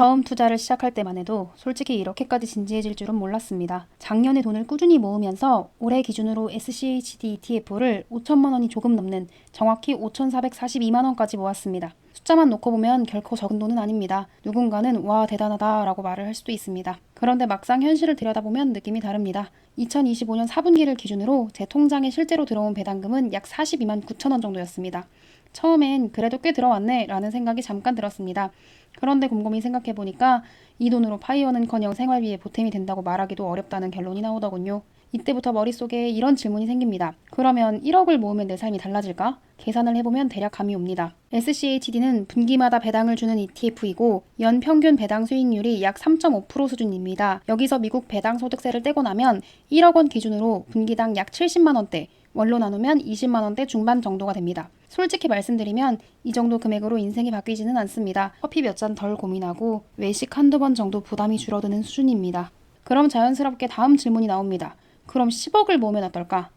처음 투자를 시작할 때만 해도 솔직히 이렇게까지 진지해질 줄은 몰랐습니다. 작년에 돈을 꾸준히 모으면서 올해 기준으로 SCHD ETF를 5천만 원이 조금 넘는 정확히 5,442만 원까지 모았습니다. 숫자만 놓고 보면 결코 적은 돈은 아닙니다. 누군가는 와 대단하다 라고 말을 할 수도 있습니다. 그런데 막상 현실을 들여다보면 느낌이 다릅니다. 2025년 4분기를 기준으로 제 통장에 실제로 들어온 배당금은 약 42만 9천 원 정도였습니다. 처음엔 그래도 꽤 들어왔네 라는 생각이 잠깐 들었습니다. 그런데 곰곰이 생각해 보니까 이 돈으로 파이어는 커녕 생활비에 보탬이 된다고 말하기도 어렵다는 결론이 나오더군요. 이때부터 머릿속에 이런 질문이 생깁니다. 그러면 1억을 모으면 내 삶이 달라질까? 계산을 해보면 대략 감이 옵니다. SCHD는 분기마다 배당을 주는 ETF이고 연 평균 배당 수익률이 약 3.5% 수준입니다. 여기서 미국 배당 소득세를 떼고 나면 1억 원 기준으로 분기당 약 70만 원대, 월로 나누면 20만 원대 중반 정도가 됩니다. 솔직히 말씀드리면 이 정도 금액으로 인생이 바뀌지는 않습니다. 커피 몇 잔 덜 고민하고 외식 한두 번 정도 부담이 줄어드는 수준입니다. 그럼 자연스럽게 다음 질문이 나옵니다. 그럼 10억을 모으면 어떨까?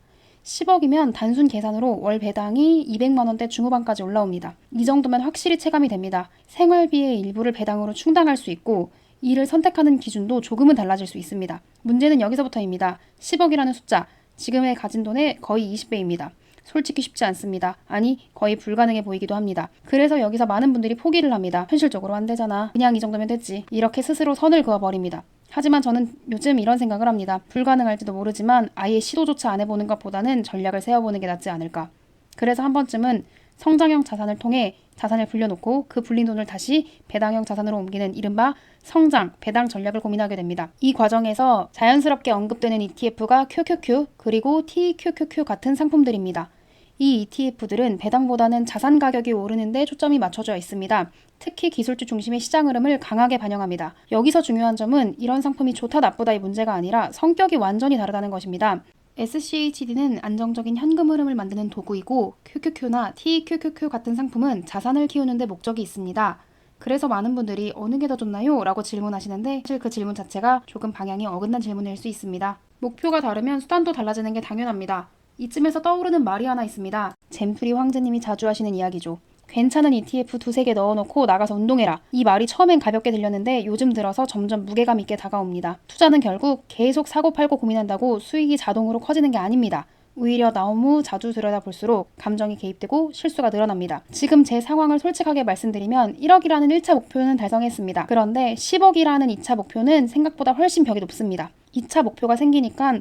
10억이면 단순 계산으로 월 배당이 200만 원대 중후반까지 올라옵니다. 이 정도면 확실히 체감이 됩니다. 생활비의 일부를 배당으로 충당할 수 있고 이를 선택하는 기준도 조금은 달라질 수 있습니다. 문제는 여기서부터입니다. 10억이라는 숫자, 지금의 가진 돈의 거의 20배입니다. 솔직히 쉽지 않습니다. 아니, 거의 불가능해 보이기도 합니다. 그래서 여기서 많은 분들이 포기를 합니다. 현실적으로 안 되잖아. 그냥 이 정도면 됐지. 이렇게 스스로 선을 그어버립니다. 하지만 저는 요즘 이런 생각을 합니다. 불가능할지도 모르지만 아예 시도조차 안 해보는 것보다는 전략을 세워보는 게 낫지 않을까. 그래서 한 번쯤은 성장형 자산을 통해 자산을 불려놓고 그 불린 돈을 다시 배당형 자산으로 옮기는 이른바 성장, 배당 전략을 고민하게 됩니다. 이 과정에서 자연스럽게 언급되는 ETF가 QQQ 그리고 TQQQ 같은 상품들입니다. 이 ETF들은 배당보다는 자산 가격이 오르는데 초점이 맞춰져 있습니다. 특히 기술주 중심의 시장 흐름을 강하게 반영합니다. 여기서 중요한 점은 이런 상품이 좋다 나쁘다의 문제가 아니라 성격이 완전히 다르다는 것입니다. SCHD는 안정적인 현금 흐름을 만드는 도구이고 QQQ나 TQQQ 같은 상품은 자산을 키우는 데 목적이 있습니다. 그래서 많은 분들이 어느 게 더 좋나요? 라고 질문하시는데 사실 그 질문 자체가 조금 방향이 어긋난 질문일 수 있습니다. 목표가 다르면 수단도 달라지는 게 당연합니다. 이쯤에서 떠오르는 말이 하나 있습니다. 잼프리 황제님이 자주 하시는 이야기죠. 괜찮은 ETF 두세 개 넣어놓고 나가서 운동해라. 이 말이 처음엔 가볍게 들렸는데 요즘 들어서 점점 무게감 있게 다가옵니다. 투자는 결국 계속 사고 팔고 고민한다고 수익이 자동으로 커지는 게 아닙니다. 오히려 너무 자주 들여다볼수록 감정이 개입되고 실수가 늘어납니다. 지금 제 상황을 솔직하게 말씀드리면 1억이라는 1차 목표는 달성했습니다. 그런데 10억이라는 2차 목표는 생각보다 훨씬 벽이 높습니다. 2차 목표가 생기니까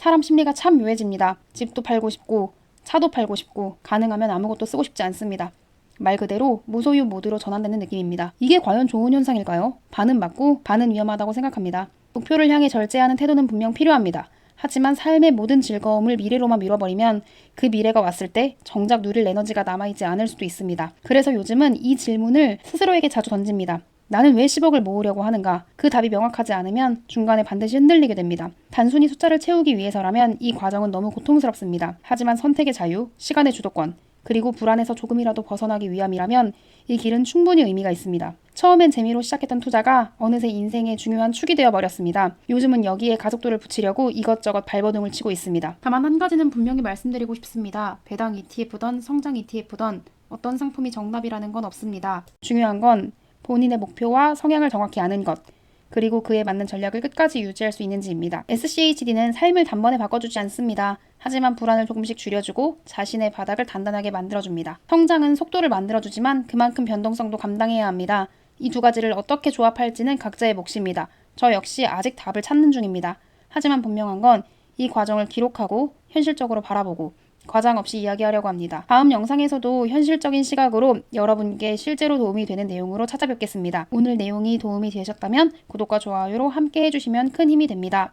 사람 심리가 참 묘해집니다. 집도 팔고 싶고 차도 팔고 싶고 가능하면 아무것도 쓰고 싶지 않습니다. 말 그대로 무소유 모드로 전환되는 느낌입니다. 이게 과연 좋은 현상일까요? 반은 맞고 반은 위험하다고 생각합니다. 목표를 향해 절제하는 태도는 분명 필요합니다. 하지만 삶의 모든 즐거움을 미래로만 밀어버리면 그 미래가 왔을 때 정작 누릴 에너지가 남아있지 않을 수도 있습니다. 그래서 요즘은 이 질문을 스스로에게 자주 던집니다. 나는 왜 10억을 모으려고 하는가? 그 답이 명확하지 않으면 중간에 반드시 흔들리게 됩니다. 단순히 숫자를 채우기 위해서라면 이 과정은 너무 고통스럽습니다. 하지만 선택의 자유, 시간의 주도권, 그리고 불안에서 조금이라도 벗어나기 위함이라면 이 길은 충분히 의미가 있습니다. 처음엔 재미로 시작했던 투자가 어느새 인생의 중요한 축이 되어 버렸습니다. 요즘은 여기에 가속도를 붙이려고 이것저것 발버둥을 치고 있습니다. 다만 한 가지는 분명히 말씀드리고 싶습니다. 배당 ETF던 성장 ETF던 어떤 상품이 정답이라는 건 없습니다. 중요한 건 본인의 목표와 성향을 정확히 아는 것, 그리고 그에 맞는 전략을 끝까지 유지할 수 있는지입니다. SCHD는 삶을 단번에 바꿔주지 않습니다. 하지만 불안을 조금씩 줄여주고 자신의 바닥을 단단하게 만들어줍니다. 성장은 속도를 만들어주지만 그만큼 변동성도 감당해야 합니다. 이 두 가지를 어떻게 조합할지는 각자의 몫입니다. 저 역시 아직 답을 찾는 중입니다. 하지만 분명한 건 이 과정을 기록하고 현실적으로 바라보고 과장 없이 이야기하려고 합니다. 다음 영상에서도 현실적인 시각으로 여러분께 실제로 도움이 되는 내용으로 찾아뵙겠습니다. 오늘 내용이 도움이 되셨다면 구독과 좋아요로 함께 해주시면 큰 힘이 됩니다.